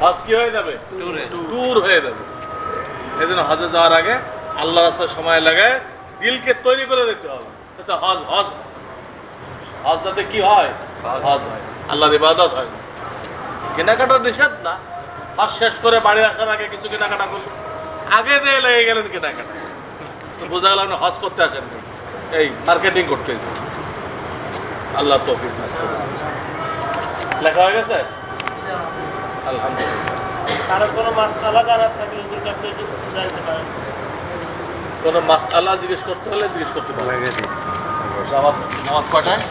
হজ কি হয়ে যাবে। দূর হয়ে যাবে। এই জন্য হজে যাওয়ার আগে আল্লাহ সময় লাগায় দিলকে তৈরি করে দিতে হবে। হজ হজ। হজ যাতে কি হয়? হজ। হয়। আল্লাহর ইবাদত হয়। কেনাকাটা নিষেধ না। হজ শেষ করে বাড়ি আসার আগে কিছু কেনাকাটা করলেন আগে দিয়ে লেগে গেলেন কেনাকাটা। বোঝা গেল আপনি হজ করতে আসেন এই মার্কেটিং করতে। আল্লাহ তৌফিক লেখা হয়ে গেছে? আলহামদুলিল্লাহ। কোনো মাসালা জানা থাকলে কাছে জানতে পারেন কোন মাসালা জিজ্ঞেস করতে হলে জিজ্ঞেস করতে পারে নামাজ নামাজ কয়টায়?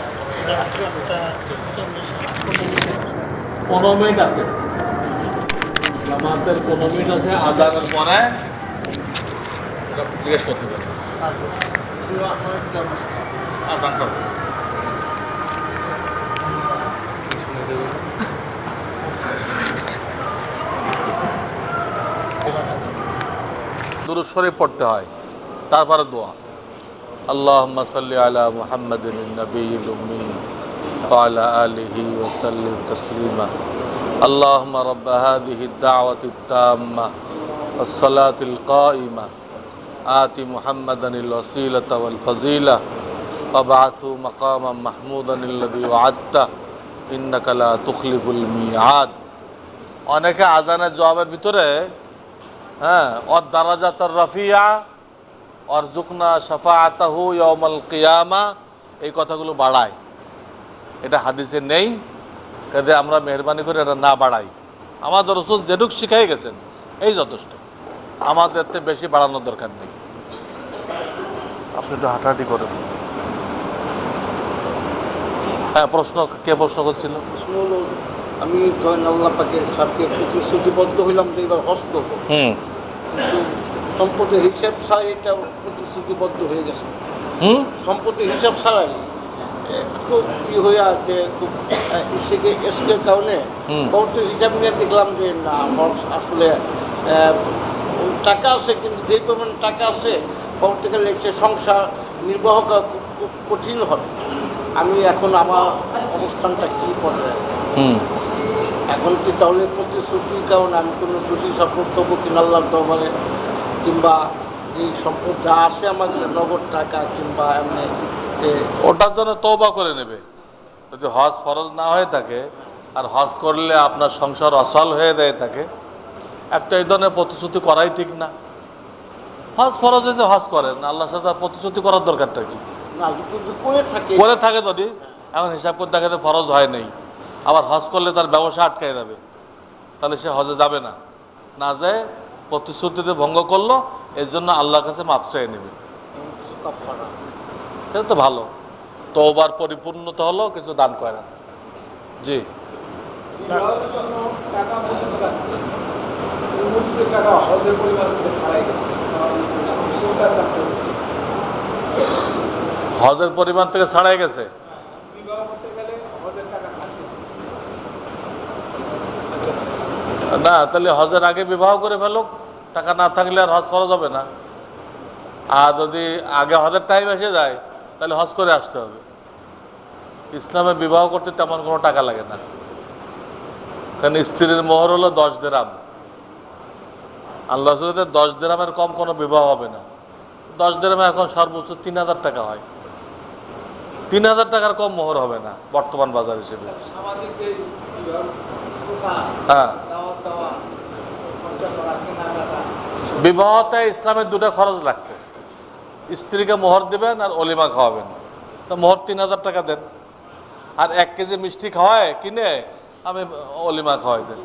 পনেরো মিনিট আছে। জামাতের পনেরো মিনিট আছে আজানের পরে জিজ্ঞেস করতে পারে আজান করো। দুরূদ শরীফ পড়তে হয় তারপরে দোয়া اللهم صل على محمد النبي الأمي وعلى آله وسلم تسليما اللهم رب هذه الدعوة التامة والصلاة القائمة آت محمدا الوسيلة والفضيلة وابعثه مقاما محمودا الذي وعدته إنك لا تخلف الميعاد অনেকে আজানের জবাবের ভিতরে হ্যাঁ অর দারাজাতর রফিয়া অরজুকনা সাফাআতাহু ইয়াউমাল কিয়ামা এই কথাগুলো বাড়ায়। এটা হাদিসে নেই কাজে আমরা মেহরবানি করে এটা না বাড়াই। আমাদের রসুল যেটুক শিখাই গেছেন এই যথেষ্ট। আমাদের থেকে বেশি বাড়ানোর দরকার নেই। আপনি তো হাঁটাহাঁটি করেন। হ্যাঁ প্রশ্ন কে প্রশ্ন করছিল? আমি জয়ন আল্লাহ পাকের সাথে প্রতিশ্রুতিবদ্ধ হইলাম যে এবার হস্ত। কিন্তু সম্পদের হিসাব ছাড়াই এটা প্রতিশ্রুতিবদ্ধ হয়ে গেছে। সম্পদের হিসাব ছাড়াই খুব ই হয়ে আছে খুব কারণে পরবর্তী হিসাব নিয়ে দেখলাম যে না আমার আসলে টাকা আছে কিন্তু যে পরিমাণ টাকা আছে পরবর্তীকালে সংসার নির্বাহ করা খুব খুব কঠিন হবে আমি এখন আমার অবস্থানটা কি পর্যায়ে? এখন কি তাহলে প্রতিশ্রুতি? কারণ আমি কোনো ত্রুটি সাব্যস্ত হব কিনা আল্লাহর দরবারে কিংবা এই সম্পদ যা আছে আমাদের নগদ টাকা কিংবা এমনি যে ওটার জন্য তৌবা করে নেবে। যদি হজ ফরজ না হয়ে থাকে আর হজ করলে আপনার সংসার অসল হয়ে যায় থাকে একটা এই ধরনের প্রতিশ্রুতি করাই ঠিক না। হজ ফরজ যে হজ করেন আল্লাহ সাথে প্রতিশ্রুতি করার দরকারটা কি? না যদি করে থাকে। করে থাকে যদি এখন হিসাব করে দেখা ফরজ হয় নেই। আবার হজ করলে তার ব্যবসা আটকায় যাবে। তাহলে সে হজে যাবে না। না যায় প্রতিশ্রুতিতে ভঙ্গ করল, এর জন্য আল্লাহর কাছে মাপ চেয়ে নেবে। সেটা তো ভালো। তওবার পরিপূর্ণতা হলো কিছু দান করে। না জি। হজের পরিমাণ থেকে ছাড়াই গেছে। না, তাহলে হজের আগে বিবাহ করে ফেলুক। টাকা না থাকলে আর হজ খরচ হবে না। আর যদি আগে হজের টাইম এসে যায়, তাহলে হজ করে আসতে হবে। ইসলামে বিবাহ করতে তেমন কোনো টাকা লাগে না। কারণ স্ত্রীর মোহর হলো দশ দেরাম। আল্লাহ দশ দেরামের কম কোনো বিবাহ হবে না। দশ দেরামে এখন সর্বোচ্চ তিন হাজার টাকা হয়। তিন হাজার টাকার কম মোহর হবে না বর্তমান বাজার হিসেবে। হ্যাঁ। বিবাহতে ইসলামের দুটো খরচ লাগছে। স্ত্রীকে মোহর দেবেন আর অলিমা খাওয়াবেন। তো মোহর তিন হাজার টাকা দেন। আর এক কেজি মিষ্টি খাওয়ায়, কিনে আমি অলিমা খাওয়াই দেন।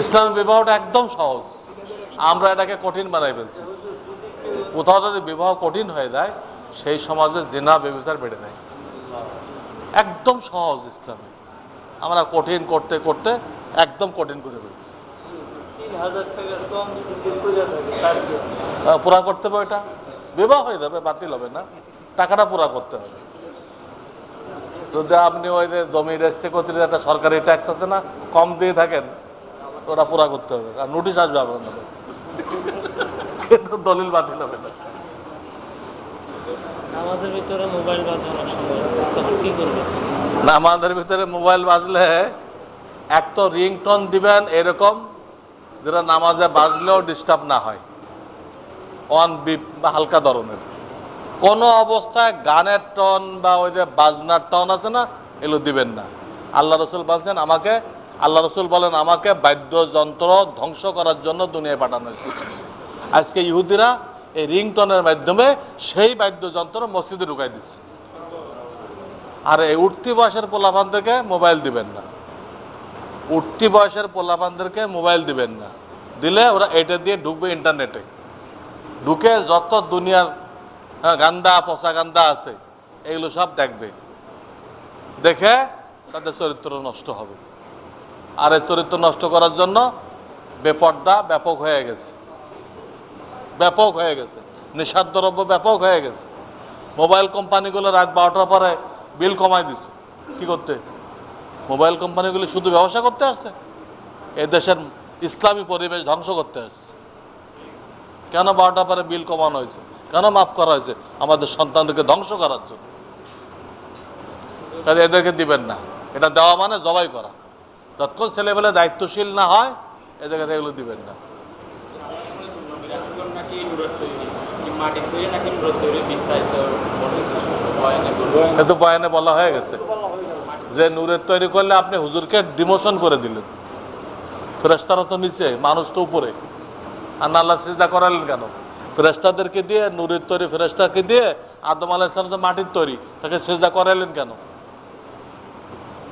ইসলাম বিবাহটা একদম সহজ। আমরা এটাকে কঠিন বানাই ফেলছি। কোথাও যদি বিবাহ কঠিন হয়ে যায়, সেই সমাজে জেনা ব্যবচার বেড়ে যায়। একদম সহজ ইসলামে। আমরা কঠিন করতে করতে একদম কঠিন করে? আহ, পুরা করতে হবে ওইটা? বিবাহ হয়ে যাবে বাতিল হবে না। টাকাটা পুরা করতে হবে। যদি আপনি ওই যে জমি রেজিস্ট্রি করতে একটা সরকারি ট্যাক্স আছে না কম দিয়ে থাকেন ওটা পুরা করতে হবে। আর নোটিশ আসবে আপনার দলিল বাতিল হবে না। আমাদের ভিতরে মোবাইল বাজলে এক তো রিংটন দিবেন এরকম, যেটা নামাজে বাজলেও ডিস্টার্ব না হয়। অন বিপ বা হালকা ধরনের। কোনো অবস্থায় গানের টন বা ওই যে বাজনার টন আছে না, এগুলো দিবেন না। আল্লাহ রসুল বলছেন, আমাকে আল্লাহ রসুল বলেন, আমাকে বাদ্যযন্ত্র ধ্বংস করার জন্য দুনিয়ায় পাঠানো আজকে ইহুদিরা এই রিংটনের মাধ্যমে সেই বাদ্যযন্ত্র মসজিদে ঢুকাই দিচ্ছে। আর এই উঠতি বয়সের পোলাপানদেরকে মোবাইল দিবেন না। উঠতি বয়সের পোলাপানদেরকে মোবাইল দিবেন না। দিলে ওরা এটা দিয়ে ঢুকবে ইন্টারনেটে। ঢুকে যত দুনিয়ার হ্যাঁ, গান্দা পচা গান্দা আছে এগুলো সব দেখবে। দেখে তাদের চরিত্র নষ্ট হবে। আর এই চরিত্র নষ্ট করার জন্য বেপর্দা ব্যাপক হয়ে গেছে। ব্যাপক হয়ে গেছে। নিষাদ দ্রব্য ব্যাপক হয়ে গেছে। মোবাইল কোম্পানিগুলো রাত বারোটার পরে বিল কমাই দিচ্ছে। কি করতে? মোবাইল কোম্পানিগুলো শুধু ব্যবসা করতে আসছে এই দেশের ইসলামী পরিবেশ ধ্বংস করতে আসছে। কেন বারোটার পরে বিল কমানো হয়েছে? কেন মাফ করা হয়েছে? আমাদের সন্তানদেরকে ধ্বংস করার জন্য। তাহলে এদেরকে দিবেন না। এটা দেওয়া মানে জবাই করা। যতক্ষণ ছেলেবেলে দায়িত্বশীল না হয়, এদেরকে এগুলো দিবেন না নাকি নুরত তৈরি বিস্তারিত বয়ানে বলা হয়ে গেছে। যে নূরের তৈরি করলে আপনি হুজুরকে ডিমোশন করে দিলেন। ফেরেস্তারা তো নিচে মানুষ তো উপরে। আর না আল্লাহ সিজা করালেন কেন? ফেরেস্তাদেরকে দিয়ে নূরের তৈরি ফেরেস্তাকে দিয়ে আদম আলাহ ইসলাম তো মাটির তৈরি তাকে সিজা করালেন কেন?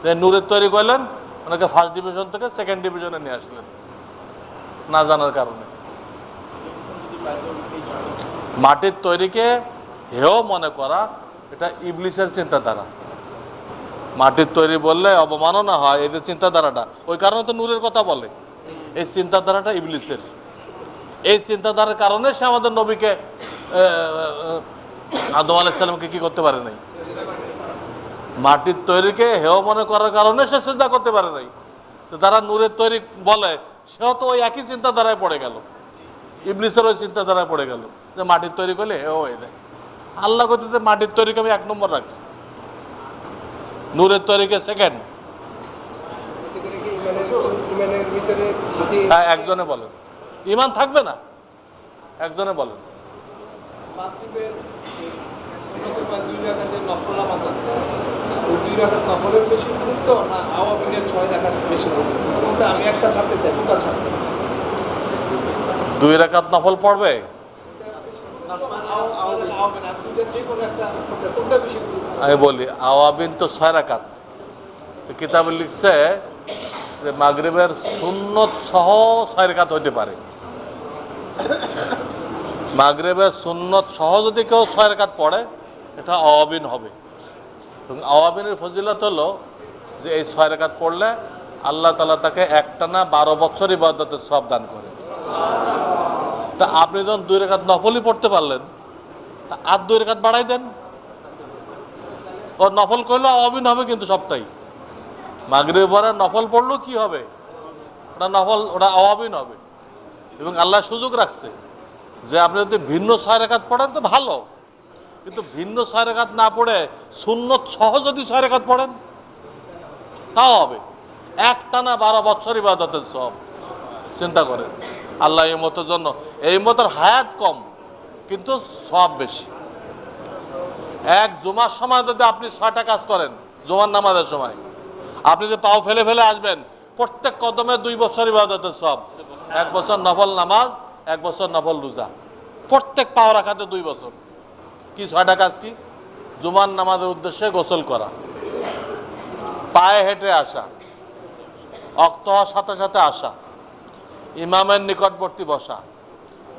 যে নূরের তৈরি করলেন ওনাকে ফার্স্ট ডিভিশন থেকে সেকেন্ড ডিভিশনে নিয়ে আসলেন। না জানার কারণে। মাটির তৈরিকে হেও মনে করা, এটা ইবলিসের চিন্তাধারা। মাটির তৈরি বললে অবমাননা হয় যে চিন্তাধারাটা। ওই কারণে তো নূরের কথা বলে। এই চিন্তাধারাটা ইবলিসের এই চিন্তাধারার কারণে সে আমাদের নবীকে আদম আলাইসাল্লামকে কি করতে পারে নাই? মাটির তৈরিকে হেও মনে করার কারণে সে চিন্তা করতে পারে নাই। তো যারা নূরের তৈরি বলে, সেও তো ওই একই চিন্তাধারায় পড়ে গেল। ইবলিসের ওই চিন্তাধারায় পড়ে গেল। যে মাটির তৈরি করলে হেও হয়ে যায়। আল্লাহ করতেছে মাটির তৈরিকে আমি এক নম্বর রাখছি নূরের তৈরিকে সেকেন্ড হ্যাঁ একজনে বলেন। ইমান থাকবে না? একজনে বলেন। দুই রাখাতে নফল পড়বে যে কোনো একটা কোনটা বেশি গুরুত্ব আমি বলি, আওয়াবিন তো ছয় কিতাবে লিখছে যে মাগরিবের সুন্নত সহ ছয় রাকাত হইতে পারে। মাগরিবের সুন্নত সহ যদি কেউ ছয় রাকাত পড়ে, এটা আওয়াবিন হবে। এবং আওয়াবিনের ফজিলত হলো যে এই ছয় রাকাত পড়লে আল্লাহ তালা তাকে একটানা বারো বছর ইবাদতের সব দান করে। তা আপনি যখন দুই রেখাত নফলই পড়তে পারলেন, তা আর দুই রেখাত বাড়াই দেন। ও নফল করলে অবিন হবে কিন্তু সবটাই। মাগরিব পরে নফল পড়লেও কি হবে? ওটা নফল, ওটা অবিন হবে। এবং আল্লাহ সুযোগ রাখছে যে আপনি যদি ভিন্ন ছয় রেখাত পড়েন তো ভালো। কিন্তু ভিন্ন ছয় রেখাত না পড়ে শূন্য সহ যদি ছয় রেখাত পড়েন, তাও হবে। এক টানা বারো বছর ইবাদতের সব। চিন্তা করেন। আল্লাহ এই মতের জন্য। এই মতের হায়াত কম, কিন্তু সব বেশি। এক জুমার সময় যদি আপনি ছয়টা কাজ করেন, জুমার নামাজের সময়, আপনি যে পাও ফেলে ফেলে আসবেন, প্রত্যেক কদমে দুই বছর ইবাদতের সব। এক বছর নফল নামাজ, এক বছর নফল রোজা। প্রত্যেক পাও রাখাতে দুই বছর। কি ছয়টা কাজ কি? জুমার নামাজের উদ্দেশ্যে গোসল করা। পায়ে হেঁটে আসা। অক্ত হওয়ার সাথে সাথে আসা। ইমামের নিকটবর্তী বসা।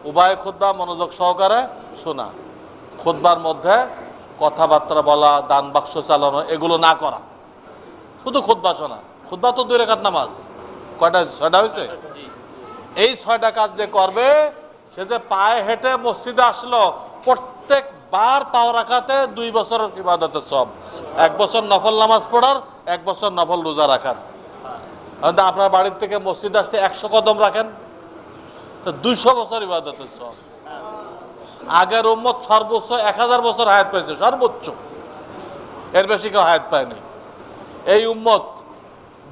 উভয় খুদ্া মনোযোগ সহকারে শোনা। খুদ্বার মধ্যে কথাবার্তা বলা, দান বাক্স চালানো, এগুলো না করা। শুধু খুদ্া শোনা। খুদ্া তো দুই রেখাত নামাজ। কয়টা, ছয়টা হয়েছে? এই ছয়টা কাজ যে করবে, সে যে পায়ে হেঁটে মসজিদে আসলো, প্রত্যেকবার পাও রাখাতে দুই বছরের ইবাদতের সব। এক বছর নফল নামাজ পড়ার, এক বছর নফল রোজা রাখার। আপনার বাড়ির থেকে মসজিদ আসতে একশো কদম রাখেন। তো দুইশো বছর ইবাদতের সব আগের উম্মত সর্বোচ্চ এক হাজার বছর হায়াত পেয়েছে, সর্বোচ্চ। এর বেশি কেউ হায়াত পায়নি। এই উম্মত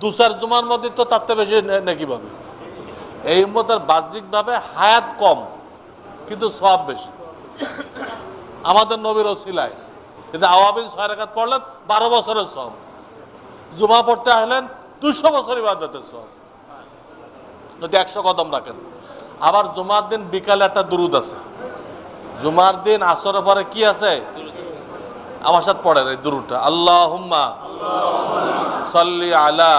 দু চার জুমার মধ্যে তো তার থেকে বেশি নাকি পাবে। এই উম্মতের বাহ্যিকভাবে হায়াত কম, কিন্তু সব বেশি। আমাদের নবীর ওসিলায়। কিন্তু আওয়াবিন ছয় রেখাত পড়লেন, বারো বছরের সব জুমা পড়তে আসলেন দুশো বছর ইবাদতের সব যদি একশো কদম রাখেন আবার জুমার দিন বিকালে একটা দুরুদ আছে জুমার দিন আসরের পরে কি আছে আমার সাথে পড়েন এই দুরুদটা আল্লাহ হুম্মা সাল্লি আলা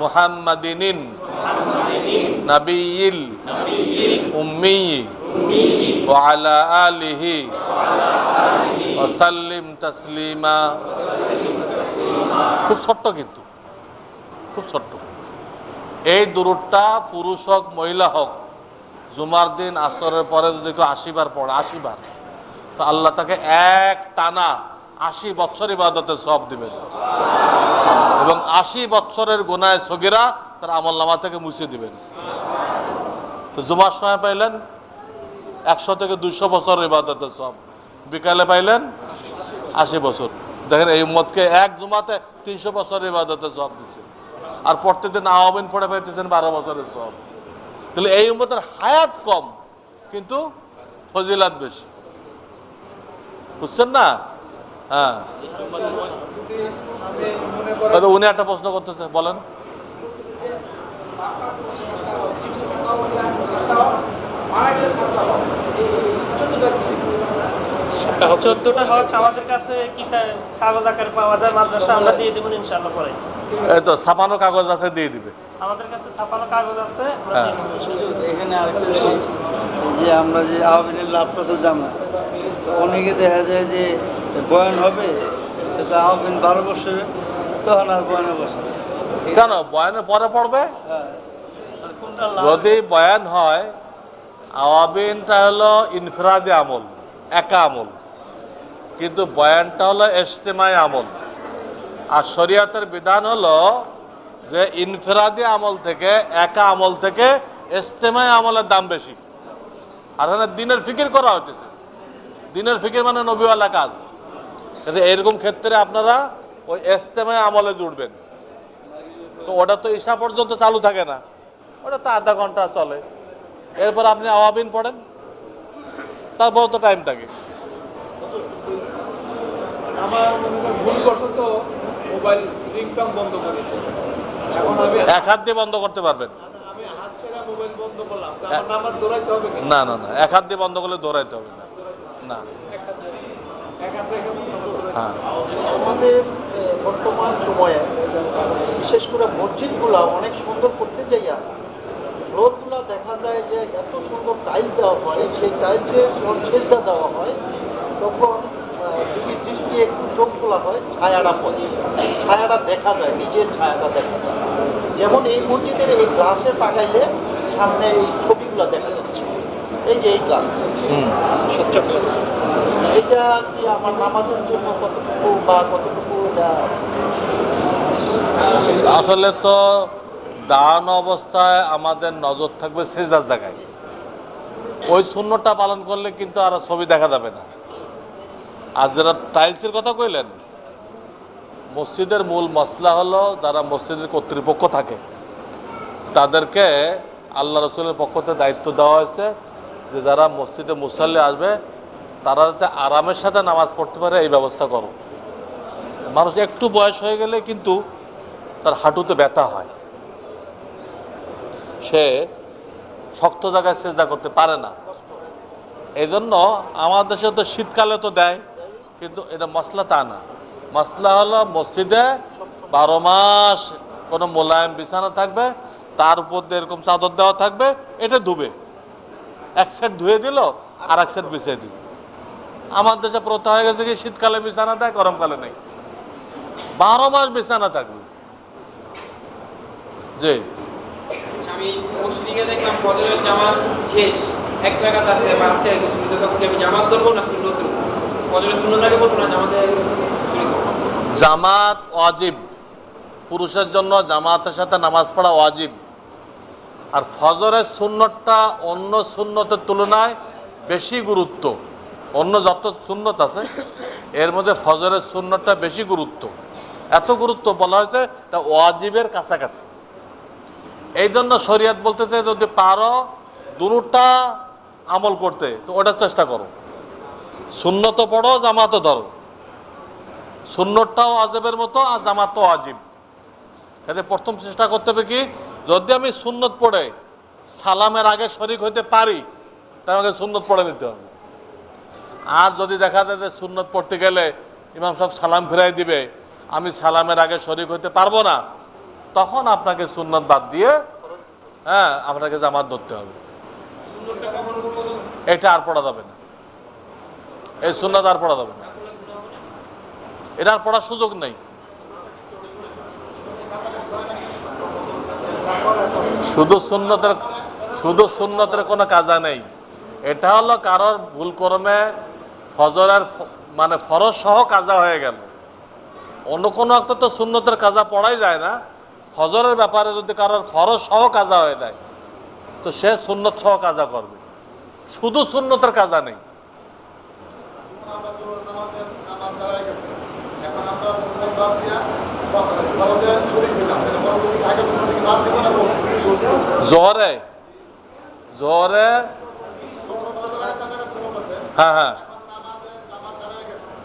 মুহাম্মাদিনিন নাবিয়িল উম্মি وعلى آله وسلم تسليما খুব ছোট্ট কিন্তু খুব ছোট্ট। এই দূরটা পুরুষ হোক, মহিলা হোক, জুমার দিন, আসরের পরে যদি কেউ আশিবার পড়ে আশিবার তো আল্লাহ তাকে এক টানা আশি বৎসর ইবাদতে সব দিবেন এবং আশি বৎসরের গোনায় সগিরা তার আমল নামা থেকে মুছে দিবেন তো জুমার সময় পাইলেন একশো থেকে দুইশো বছর ইবাদতে সব বিকালে পাইলেন আশি বছর। দেখেন, এই উম্মতকে এক জুমাতে তিনশো বছর ইবাদতে সব দিচ্ছে। আর প্রত্যেকদিন আওয়াবিন পড়ে পাইতেছেন বারো বছরের সব। তাহলে এই উম্মতের হায়াত কম, কিন্তু ফজিলাত বেশি। বুঝছেন না? হ্যাঁ। উনি একটা প্রশ্ন করতেছে, বলেন। চোদ্দটা হজ আমাদের কাছে কি কাগজ আকারে পাওয়া যায় মাদ্রাসা আমরা দিয়ে দেবো ইনশাল্লাহ পরে। এই তো ছাপানো কাগজ আছে দিয়ে দিবে। আমাদের কাছে ছাপানো কাগজ আছে আমরা হ্যাঁ। দিয়ে দেবো ইনশাল্লাহ। এখানে আরেকটা যে আমরা যে আহ্বানের লাভটা তো জানা তো অনেকে দেখা যায় যে বয়ান হবে সেটা আহ্বান বারো বছরে তখন আর বয়ানে বসে। কেন? বয়ানের পরে পড়বে? হ্যাঁ। কোনটা যদি বয়ান হয় আওয়াবিনটা হলো ইনফরাদি আমল একা আমল। কিন্তু বয়ানটা হলো এস্তেমাই আমল। আর শরিয়াতের বিধান হলো যে ইনফেরাদি আমল থেকে, একা আমল থেকে এস্তেমাই আমলের দাম বেশি। আর দিনের ফিকির করা হচ্ছে দিনের ফিকির মানে নবীওয়ালা কাজ। কিন্তু এরকম ক্ষেত্রে আপনারা ওই এস্তেমায় আমলে জুড়বেন। তো ওটা তো ঈশা পর্যন্ত চালু থাকে না। ওটা তো আধা ঘণ্টা চলে। এরপর আপনি আওয়াবিন পড়েন। তারপর তো টাইম থাকে। আমার ভুল করতে মোবাইল রিংটং বন্ধ করেছে এখন আমি এক হাত দিয়ে বন্ধ করতে পারবেন। হ্যাঁ। না? না না এক হাত দিয়ে বন্ধ করলে দৌড়াইতে হবে না। হ্যাঁ। আমাদের বর্তমান সময়ে বিশেষ করে মসজিদগুলা অনেক সুন্দর করতে যাইয়া রোডগুলা দেখা যায় যে এত সুন্দর টাইল দেওয়া হয় সেই টাইলসে সেজদা দেওয়া হয় তখন যদি একটু চোখ খোলা হয়? ছায়াটা পড়ে। ছায়াটা দেখা যায় নিজের ছায়াটা দেখা যায়। যেমন এই মসজিদের এই গ্লাসে তাকাইলে সামনে এই ছবিগুলো দেখা যাচ্ছে। এই যে এই গ্লাস এটা কি আমার নামাজের জন্য কতটুকু বা কতটুকু এটা? আসলে তো দাঁড়ানো অবস্থায় আমাদের নজর থাকবে সেজার জায়গায়। ওই শূন্যটা পালন করলে কিন্তু আর ছবি দেখা যাবে না। আর যারা টাইলসের কথা কইলেন? মসজিদের মূল মশলা হলো যারা মসজিদের কর্তৃপক্ষ থাকে। তাদেরকে আল্লাহ রসুলের পক্ষ থেকে দায়িত্ব দেওয়া হয়েছে যে যারা মসজিদে মুসাল্লি আসবে, তারা যাতে আরামের সাথে নামাজ পড়তে পারে, এই ব্যবস্থা করো। মানুষ একটু বয়স হয়ে গেলে কিন্তু তার হাঁটুতে ব্যথা হয়। সে শক্ত জায়গায় চেষ্টা করতে পারে না। এই জন্য আমাদের দেশে তো শীতকালে তো দেয়। কিন্তু এটা মশলা তা না। মশলা হলো মসজিদে বারো মাস কোনো মোলায়েম বিছানা থাকবে, তার উপর দিয়ে এরকম চাদর দেওয়া থাকবে, এটা ধুবে। এক সেট ধুয়ে দিল, আর এক সেট বিছিয়ে দিল। আমার দেশে প্রথা হয়ে গেছে কি, শীতকালে বিছানা দেয়, গরমকালে নেই। বারো মাস বিছানা থাকবে। জি। আমি দেখলাম এক জায়গা আছে ধরবো না জামাত ওয়াজিব। পুরুষের জন্য জামাতের সাথে নামাজ পড়া ওয়াজিব। আর ফজরের সুন্নতটা অন্য সুন্নতের তুলনায় বেশি গুরুত্ব। অন্য যত সুন্নত আছে, এর মধ্যে ফজরের সুন্নতটা বেশি গুরুত্ব। এত গুরুত্ব বলা হয়েছে, তা ওয়াজিবের কাছাকাছি। এই জন্য শরিয়াত বলতেছে, যদি পারো দুটা আমল করতে, তো ওটার চেষ্টা করো। শূন্যত পড়ো, জামাতও ধরো। শূন্যটাও আজবের মতো, আর জামাত তো আজীব। তাহলে প্রথম চেষ্টা করতে হবে কি, যদি আমি সুন্নত পড়ে, সালামের আগে শরিক হইতে পারি, তাহলে আমাকে সুন্নত পড়ে নিতে হবে। আর যদি দেখা যায় যে সুন্নত পড়তে গেলে ইমাম সাহেব সালাম ফিরাই দিবে, আমি সালামের আগে শরিক হইতে পারব না, তখন আপনাকে সুন্নত বাদ দিয়ে হ্যাঁ আপনাকে জামাত ধরতে হবে। এটা আর পড়া যাবে না। এই সুন্নত আর পড়া যাবে এটা আর পড়ার সুযোগ নেই। শুধু সুন্নতের শুধু সুন্নতের কোনো কাজা নেই। এটা হলো কারোর ভুল কর্মে ফজরের মানে ফরজ সহ কাজা হয়ে গেল। অন্য কোনো একটা তো সুন্নতের কাজা পড়াই যায় না। ফজরের ব্যাপারে যদি কারোর ফরজ সহ কাজা হয়ে যায়, তো সে সুন্নত সহ কাজা করবে। শুধু সুন্নতের কাজা নেই। জোহরে? জোহরে? হ্যাঁ হ্যাঁ।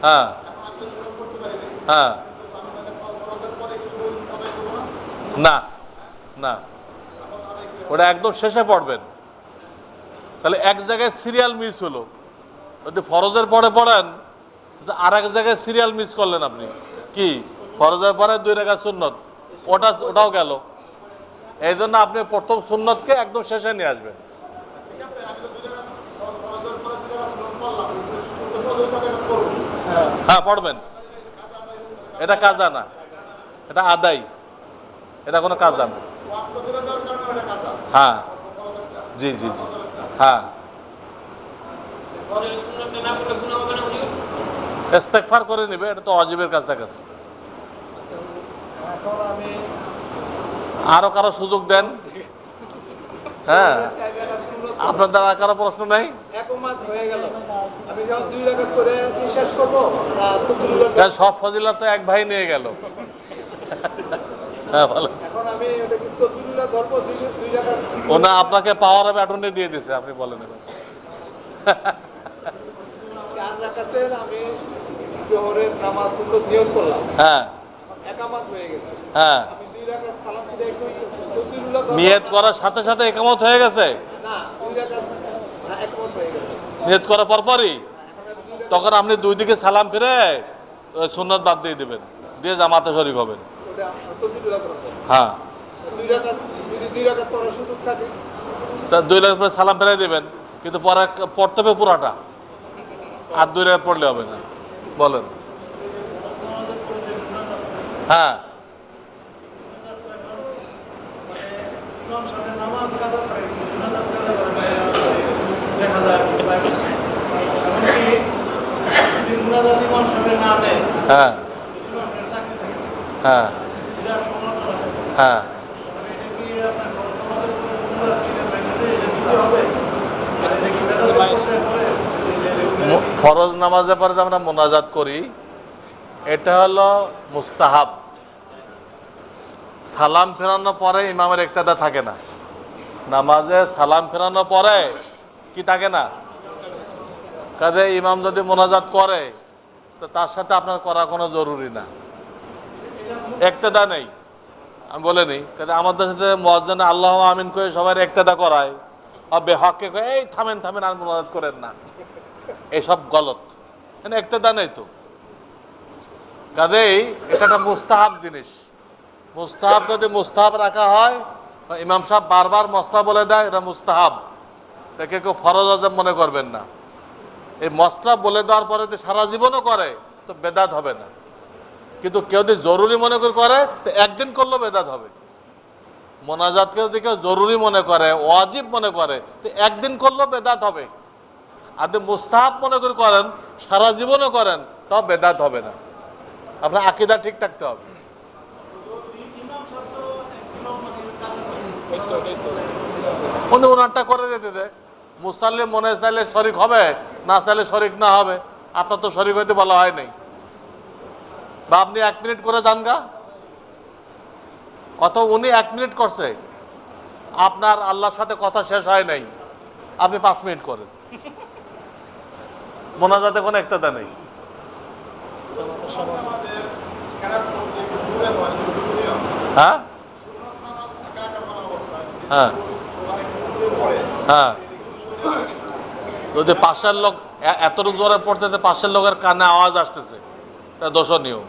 হ্যাঁ। হ্যাঁ। না না। ওটা একদম শেষে পড়বেন। তাহলে এক জায়গায় সিরিয়াল মিস হলো। যদি ফরজের পরে পড়েন আর এক জায়গায় সিরিয়াল মিস করলেন আপনি। কি? ফরজের পরে দুই রেখা সুন্নত। ওটা ওটাও গেল। এই জন্য আপনি প্রথম সুন্নতকে একদম শেষে নিয়ে আসবেন। হ্যাঁ পড়বেন। এটা কাজা না। এটা আদাই এটা কোনো কাজা না। হ্যাঁ। জি জি জি। হ্যাঁ। করে নেবে এটা তো অজীবের কাছাকাছি। আরও কারও সুযোগ দেন। হ্যাঁ। আপনার দ্বারা কারও প্রশ্ন নেই? সব ফজিলা তো এক ভাই নিয়ে গেল। হ্যাঁ ওনা আপনাকে পাওয়ার অফ অ্যাটর্নি দিয়ে দিছে আপনি বলেন হ্যাঁ। হয়ে। নিয়ত করার সাথে সাথে একমত হয়ে গেছে? না দুই রাখাত না একমত গেছে। নিয়ত করার পরপরই? তখন আপনি দুই দিকে সালাম ফিরে সুন্নত বাদ দিয়ে দেবেন দিয়ে জামাতে শরীফ হবেন। হ্যাঁ। দুই লাখ পরে সালাম ফেরাই দিবেন কিন্তু পরে পড়তে হবে পুরাটা। আর দুই লাখ পড়লে হবে না। বলেন। হ্যাঁ। হ্যাঁ। হ্যাঁ। হ্যাঁ। ফরজ নামাজের পরে আমরা মোনাজাত করি এটা হলো মুস্তাহাব। সালাম ফেরানোর পরে ইমামের একটাদা থাকে না। নামাজে সালাম ফেরানোর পরে কি থাকে না? কাজে ইমাম যদি মোনাজাত করে, তো তার সাথে আপনার করা কোনো জরুরি না। একটাদা নেই। আমি বলে নিই কাজে আমাদের সাথে মহাজনে আল্লাহ আমিন করে সবাই একটাদা করায়। আর বেহককে এই থামেন থামেন, আর মোনাজাত করেন না। এসব গলত। একটা দা নেই তো। কাজেই এটা একটা মুস্তাহাব জিনিস। মুস্তাহাব যদি মুস্তাহাব রাখা হয় ইমাম সাহেব বারবার মস্তা বলে দেয়, এটা মুস্তাহাব। এটাকে কেউ ফরজ আজম মনে করবেন না। এই মশলা বলে দেওয়ার পরে যদি সারা জীবনও করে, তো বেদাত হবে না। কিন্তু কেউ যদি জরুরি মনে করে করে, তো একদিন করলেও বেদাত হবে। মোনাজাতকে যদি কেউ জরুরি মনে করে, ওয়াজিব মনে করে, তো একদিন করলেও বেদাত হবে। আপনি মুস্তাহাব মনে করে করেন, সারা জীবনও করেন, তাও বেদাত হবে না। আপনার আকিদা ঠিক থাকতে হবে। উনি ওনারটা করে যেতে দে। মুসাল্লি মনে চাইলে শরিক হবে, না চাইলে শরিক না হবে। আপনার তো শরিক হইতে বলা হয় নাই। বা আপনি এক মিনিট করে যান গা। কত উনি এক মিনিট করছে। আপনার আল্লাহর সাথে কথা শেষ হয় নাই। আপনি পাঁচ মিনিট করেন। মোনাজাতে কোনো একটা নেই। হ্যাঁ? হ্যাঁ। হ্যাঁ। যদি পাশের লোক এতটুকু জোরে পড়তেছে পাশের লোকের কানে আওয়াজ আসতেছে তা দোষণীয়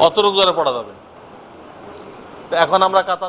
অতটুকু জোরে পড়া যাবে? তো এখন আমরা কাতা